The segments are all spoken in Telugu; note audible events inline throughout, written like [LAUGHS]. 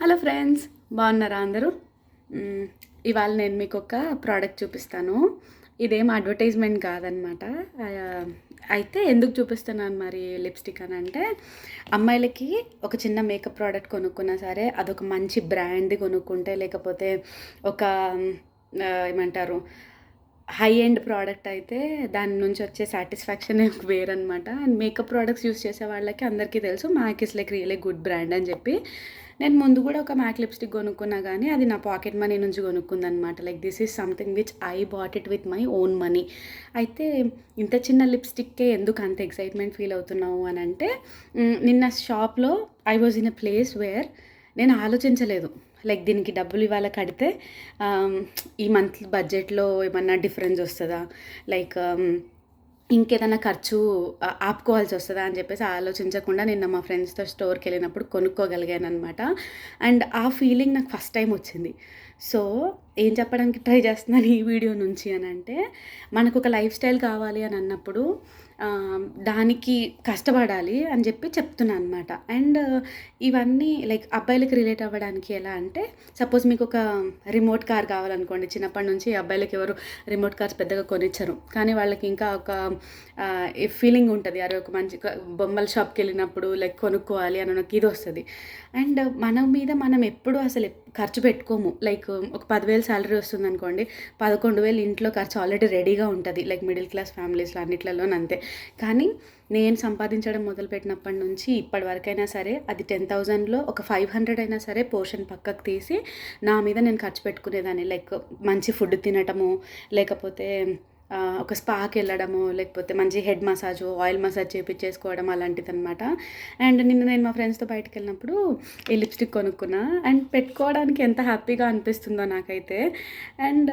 హలో ఫ్రెండ్స్ బాగున్నారా అందరూ? ఇవాళ నేను మీకు ఒక ప్రోడక్ట్ చూపిస్తాను. ఇదేం అడ్వర్టైజ్మెంట్ కాదనమాట అయితే ఎందుకు చూపిస్తున్నాను మరి లిప్స్టిక్ అని అంటే అమ్మాయిలకి ఒక చిన్న మేకప్ ప్రోడక్ట్ కొనుక్కున్నా సరే అదొక మంచి బ్రాండ్ కొనుక్కుంటే లేకపోతే ఒక ఏమంటారు హై ఎండ్ ప్రోడక్ట్ అయితే దాని నుంచి వచ్చే సాటిస్ఫాక్షన్ వేరనమాట అండ్ మేకప్ ప్రోడక్ట్స్ యూస్ చేసే వాళ్ళకి అందరికీ తెలుసు Mac is like really good brand అని చెప్పి. నేను ముందు కూడా ఒక మ్యాక్ లిప్స్టిక్ కొనుక్కున్నా కానీ అది నా పాకెట్ మనీ నుంచి కొనుక్కుందనమాట like this is something which I bought it with my own money అయితే ఇంత చిన్న లిప్స్టిక్కే ఎందుకు అంత ఎక్సైట్మెంట్ ఫీల్ అవుతున్నావు అని అంటే నిన్న షాప్లో I was in a place where నేను ఆలోచించలేదు. లైక్ దీనికి డబ్బులు ఇవాళ కడితే ఈ మంత్ బడ్జెట్లో ఏమన్నా డిఫరెన్స్ వస్తుందా? లైక్ ఇంకేదైనా ఖర్చు ఆపుకోవాల్సి వస్తుందా అని చెప్పేసి ఆలోచించకుండా నిన్న మా ఫ్రెండ్స్తో స్టోర్కి వెళ్ళినప్పుడు కొనుక్కోగలిగాను అనమాట అండ్ ఆ ఫీలింగ్ నాకు ఫస్ట్ టైం వచ్చింది. సో ఏం చెప్పడానికి ట్రై చేస్తున్నాను ఈ వీడియో నుంచి అని అంటే మనకు ఒక లైఫ్ స్టైల్ కావాలి అని అన్నప్పుడు దానికి కష్టపడాలి అని చెప్పి చెప్తున్నాను అనమాట అండ్ ఇవన్నీ లైక్ అబ్బాయిలకు రిలేట్ అవ్వడానికి ఎలా అంటే సపోజ్ మీకు ఒక రిమోట్ కార్ కావాలనుకోండి చిన్నప్పటి నుంచి అబ్బాయిలకు ఎవరు రిమోట్ కార్స్ పెద్దగా కొనిచ్చరు. కానీ వాళ్ళకి ఇంకా ఒక ఫీలింగ్ ఉంటుంది. అరే ఒక మంచి బొమ్మల షాప్కి వెళ్ళినప్పుడు లైక్ కొనుక్కోవాలి అని నాకు ఇది వస్తుంది. అండ్ మన మీద మనం ఎప్పుడు అసలు ఖర్చు పెట్టుకోము. లైక్ ఒక పదివేలు శాలరీ వస్తుంది అనుకోండి పదకొండు వేలు ఇంట్లో ఖర్చు ఆల్రెడీ రెడీగా ఉంటుంది. లైక్ మిడిల్ క్లాస్ ఫ్యామిలీస్లో అన్నిట్లలో అంతే. కానీ నేను సంపాదించడం మొదలుపెట్టినప్పటి నుంచి ఇప్పటి వరకైనా సరే అది టెన్ థౌజండ్లో ఒక ఫైవ్ హండ్రెడ్ అయినా సరే పోర్షన్ పక్కకు తీసి నా మీద నేను ఖర్చు పెట్టుకునేదాన్ని. లైక్ మంచి ఫుడ్ తినటము లేకపోతే ఒక స్పాకి వెళ్ళడము లేకపోతే మంచి హెడ్ మసాజ్ ఆయిల్ మసాజ్ చేపించేసుకోవడం అలాంటిది అనమాట అండ్ నిన్న నేను మా ఫ్రెండ్స్తో బయటకు వెళ్ళినప్పుడు ఈ లిప్స్టిక్ కొనుక్కున్నా. అండ్ పెట్టుకోవడానికి ఎంత హ్యాపీగా అనిపిస్తుందో నాకైతే. అండ్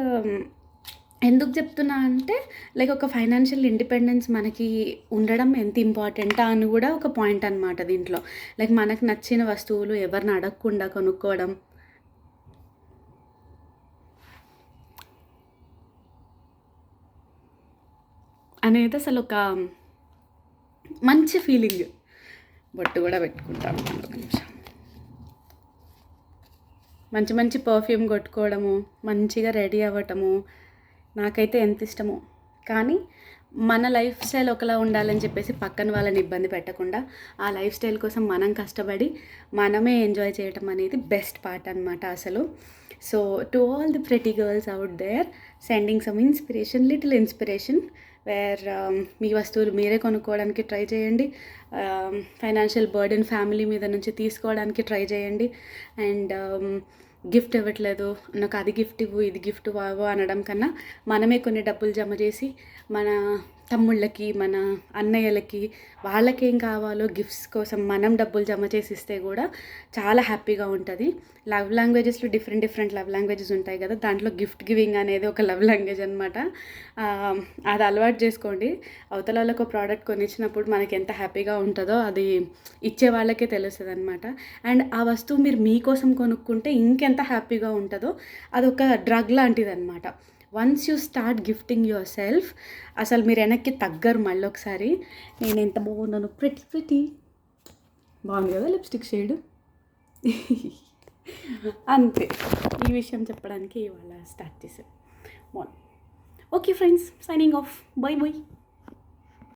ఎందుకు చెప్తున్నా అంటే లైక్ ఒక ఫైనాన్షియల్ ఇండిపెండెన్స్ మనకి ఉండడం ఎంత ఇంపార్టెంట్ అని కూడా ఒక పాయింట్ అనమాట దీంట్లో. లైక్ మనకు నచ్చిన వస్తువులు ఎవరిని అడగకుండా కొనుక్కోవడం అనేది అసలు ఒక మంచి ఫీలింగ్ బొట్టు కూడా పెట్టుకుంటాను ఒక నిమిషం మంచి మంచి పర్ఫ్యూమ్ కొట్టుకోవడము మంచిగా రెడీ అవ్వటము నాకైతే ఎంత ఇష్టమో. కానీ మన లైఫ్ స్టైల్ ఒకలా ఉండాలని చెప్పేసి పక్కన వాళ్ళని ఇబ్బంది పెట్టకుండా ఆ లైఫ్ స్టైల్ కోసం మనం కష్టపడి మనమే ఎంజాయ్ చేయటం అనేది బెస్ట్ పార్ట్ అనమాట అసలు. So to all the pretty girls out there sending some inspiration little inspiration where మీ వస్తువులు మీరే కొనుక్కోవడానికి ట్రై చేయండి. ఫైనాన్షియల్ బర్డెన్ ఫ్యామిలీ మీద నుంచి తీసుకోవడానికి ట్రై చేయండి. అండ్ గిఫ్ట్ um, ఇవ్వట్లేదు. నాకు అది గిఫ్ట్ ఇవ్వు ఇది గిఫ్ట్ ఇవ్వు అనడం కన్నా మనమే కొన్ని డబ్బులు జమ చేసి మన తమ్ముళ్ళకి మన అన్నయ్యలకి వాళ్ళకేం కావాలో గిఫ్ట్స్ కోసం మనం డబ్బులు జమ చేసి ఇస్తే కూడా చాలా హ్యాపీగా ఉంటుంది. లవ్ లాంగ్వేజెస్లో డిఫరెంట్ డిఫరెంట్ లవ్ లాంగ్వేజెస్ ఉంటాయి కదా దాంట్లో గిఫ్ట్ గివింగ్ అనేది ఒక లవ్ లాంగ్వేజ్ అనమాట అది అలవాటు చేసుకోండి. అవతల వాళ్ళకు ఒక ప్రోడక్ట్ కొనిచ్చినప్పుడు మనకి ఎంత హ్యాపీగా ఉంటుందో అది ఇచ్చే వాళ్ళకే తెలుస్తుంది అనమాట అండ్ ఆ వస్తువు మీరు మీకోసం కొనుక్కుంటే ఇంకెంత హ్యాపీగా ఉంటుందో అదొక డ్రగ్ లాంటిది అనమాట once you start gifting yourself అసలు మీరు వెనక్కి తగ్గరు మళ్ళీ ఒకసారి. నేను ఎంత బాగున్నాను ప్రతి ప్రతి బాగుంది కదా లిప్స్టిక్ షేడ్ [LAUGHS] అంతే. ఈ విషయం చెప్పడానికి ఇవాళ స్టార్ట్ చేశాను. Okay friends signing off bye bye